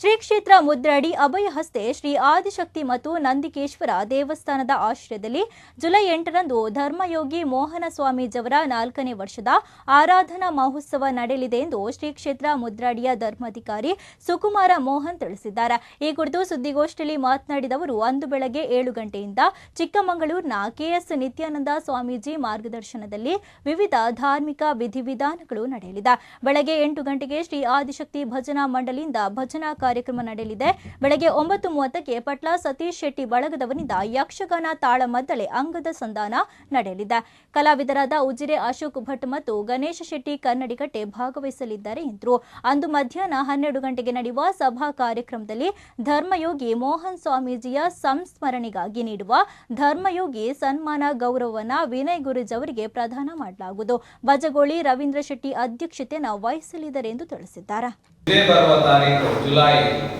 ಶ್ರೀ ಕ್ಷೇತ್ರ ಮುದ್ರಾಡಿ ಅಭಯ ಹಸ್ತೆ ಶ್ರೀ ಆದಿಶಕ್ತಿ ಮತ್ತು ನಂದಿಕೇಶ್ವರ ದೇವಸ್ಥಾನದ ಆಶ್ರಯದಲ್ಲಿ ಜುಲೈ ಎಂಟರಂದು ಧರ್ಮಯೋಗಿ ಮೋಹನ ಸ್ವಾಮೀಜಿಯವರ ನಾಲ್ಕನೇ ವರ್ಷದ ಆರಾಧನಾ ಮಹೋತ್ಸವ ನಡೆಯಲಿದೆ ಎಂದು ಶ್ರೀ ಕ್ಷೇತ್ರ ಮುದ್ರಾಡಿಯ ಧರ್ಮಾಧಿಕಾರಿ ಸುಕುಮಾರ ಮೋಹನ್ ತಿಳಿಸಿದ್ದಾರೆ. ಈ ಕುರಿತು ಸುದ್ದಿಗೋಷ್ಠಿಯಲ್ಲಿ ಮಾತನಾಡಿದ ಅವರು, ಅಂದು ಬೆಳಗ್ಗೆ ಏಳು ಗಂಟೆಯಿಂದ ಚಿಕ್ಕಮಗಳೂರಿನ ಕೆಎಸ್ ನಿತ್ಯಾನಂದ ಸ್ವಾಮೀಜಿ ಮಾರ್ಗದರ್ಶನದಲ್ಲಿ ವಿವಿಧ ಧಾರ್ಮಿಕ ವಿಧಿವಿಧಾನಗಳು ನಡೆಯಲಿದೆ. ಬೆಳಗ್ಗೆ ಎಂಟು ಗಂಟೆಗೆ ಶ್ರೀ ಆದಿಶಕ್ತಿ ಭಜನಾ ಮಂಡಳಿಯಿಂದ ಭಜನಾ ಕಾರ್ಯಕ್ರಮ ನಡೆಯಲಿದೆ. ಬೆಳಗ್ಗೆ ಒಂಬತ್ತು ಮೂವತ್ತಕ್ಕೆ ಪಟ್ಲ ಸತೀಶ್ ಶೆಟ್ಟಿ ಬಳಗದವರಿಂದ ಯಕ್ಷಗಾನ ತಾಳಮದ್ದಳೆ ಅಂಗದ ಸಂಧಾನ ನಡೆಯಲಿದೆ. ಕಲಾವಿದರಾದ ಉಜಿರೆ ಅಶೋಕ್ ಭಟ್ ಮತ್ತು ಗಣೇಶ ಶೆಟ್ಟಿ ಕನ್ನಡಿಗಟ್ಟೆ ಭಾಗವಹಿಸಲಿದ್ದಾರೆ ಎಂದರು. ಅಂದು ಮಧ್ಯಾಹ್ನ ಹನ್ನೆರಡು ಗಂಟೆಗೆ ನಡೆಯುವ ಸಭಾ ಕಾರ್ಯಕ್ರಮದಲ್ಲಿ ಧರ್ಮಯೋಗಿ ಮೋಹನ್ ಸ್ವಾಮೀಜಿಯ ಸಂಸ್ಮರಣೆಗಾಗಿ ನೀಡುವ ಧರ್ಮಯೋಗಿ ಸನ್ಮಾನ ಗೌರವವನ್ನು ವಿನಯ್ ಗುರುಜ್ ಅವರಿಗೆ ಪ್ರದಾನ ಮಾಡಲಾಗುವುದು. ಬಜಗೋಳಿ ರವೀಂದ್ರ ಶೆಟ್ಟಿ ಅಧ್ಯಕ್ಷತೆಯನ್ನು ವಹಿಸಲಿದ್ದಾರೆ ಎಂದು ತಿಳಿಸಿದ್ದಾರೆ. ಇದೇ ಬರುವ ತಾರೀಕು ಜುಲೈ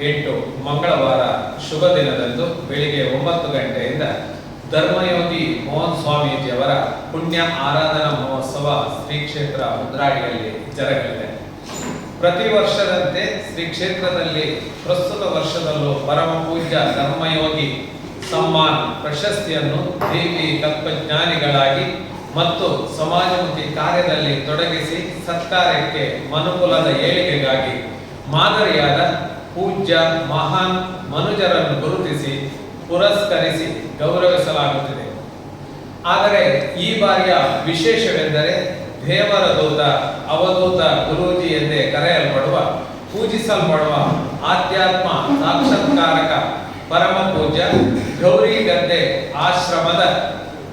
ಎಂಟು ಮಂಗಳವಾರ ಶುಭ ದಿನದಂದು ಬೆಳಿಗ್ಗೆ ಒಂಬತ್ತು ಗಂಟೆಯಿಂದ ಧರ್ಮಯೋಗಿ ಮೋಹನ್ ಸ್ವಾಮೀಜಿಯವರ ಪುಣ್ಯ ಆರಾಧನಾ ಮಹೋತ್ಸವ ಶ್ರೀ ಕ್ಷೇತ್ರ ಮುದ್ರಾಡಿಯಲ್ಲಿ ಜರುಗಲಿದೆ. ಪ್ರತಿ ವರ್ಷದಂತೆ ಶ್ರೀ ಕ್ಷೇತ್ರದಲ್ಲಿ ಪ್ರಸ್ತುತ ವರ್ಷದಲ್ಲೂ ಪರಮ ಪೂಜ್ಯ ಧರ್ಮಯೋಗಿ ಸಮ್ಮಾನ್ ಪ್ರಶಸ್ತಿಯನ್ನು ದೇವಿ ತತ್ವಜ್ಞಾನಿಗಳಾಗಿ ಮತ್ತು ಸಮಾಜಮುಖಿ ಕಾರ್ಯದಲ್ಲಿ ತೊಡಗಿಸಿ ಸರ್ಕಾರಕ್ಕೆ ಮನುಕುಲದ ಏಳಿಗೆಗಾಗಿ ಮಾದರಿಯಾದ ಪೂಜ್ಯ ಮಹಾನ್ ಮನುಜರನ್ನು ಗುರುತಿಸಿ ಪುರಸ್ಕರಿಸಿ ಗೌರವಿಸಲಾಗುತ್ತಿದೆ. ಆದರೆ ಈ ಬಾರಿಯ ವಿಶೇಷವೆಂದರೆ ದೇವರ ದೂತ, ಅವಧೂತ ಗುರೂಜಿ ಎಂದೇ ಕರೆಯಲ್ಪಡುವ, ಪೂಜಿಸಲ್ಪಡುವ ಆಧ್ಯಾತ್ಮ ಸಾಕ್ಷಾತ್ಕಾರಕ ಪರಮ ಪೂಜ್ಯ ಗೌರಿ ಗದ್ದೆ ಆಶ್ರಮದ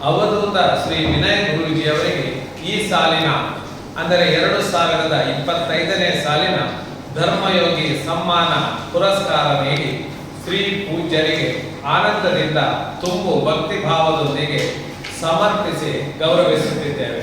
ಅವಧೂತ ಶ್ರೀ ವಿನಯ್ ಗುರೂಜಿಯವರಿಗೆ ಈ ಸಾಲಿನ, ಅಂದರೆ ಎರಡು ಸಾವಿರದ ಇಪ್ಪತ್ತೈದನೇ ಸಾಲಿನ ಧರ್ಮಯೋಗಿ ಸಮ್ಮಾನ ಪುರಸ್ಕಾರ ನೀಡಿ ಶ್ರೀ ಪೂಜ್ಯರಿಗೆ ಆನಂದದಿಂದ ತುಂಬು ಭಕ್ತಿ ಭಾವದೊಂದಿಗೆ ಸಮರ್ಪಿಸಿ ಗೌರವಿಸುತ್ತಿದ್ದೇವೆ.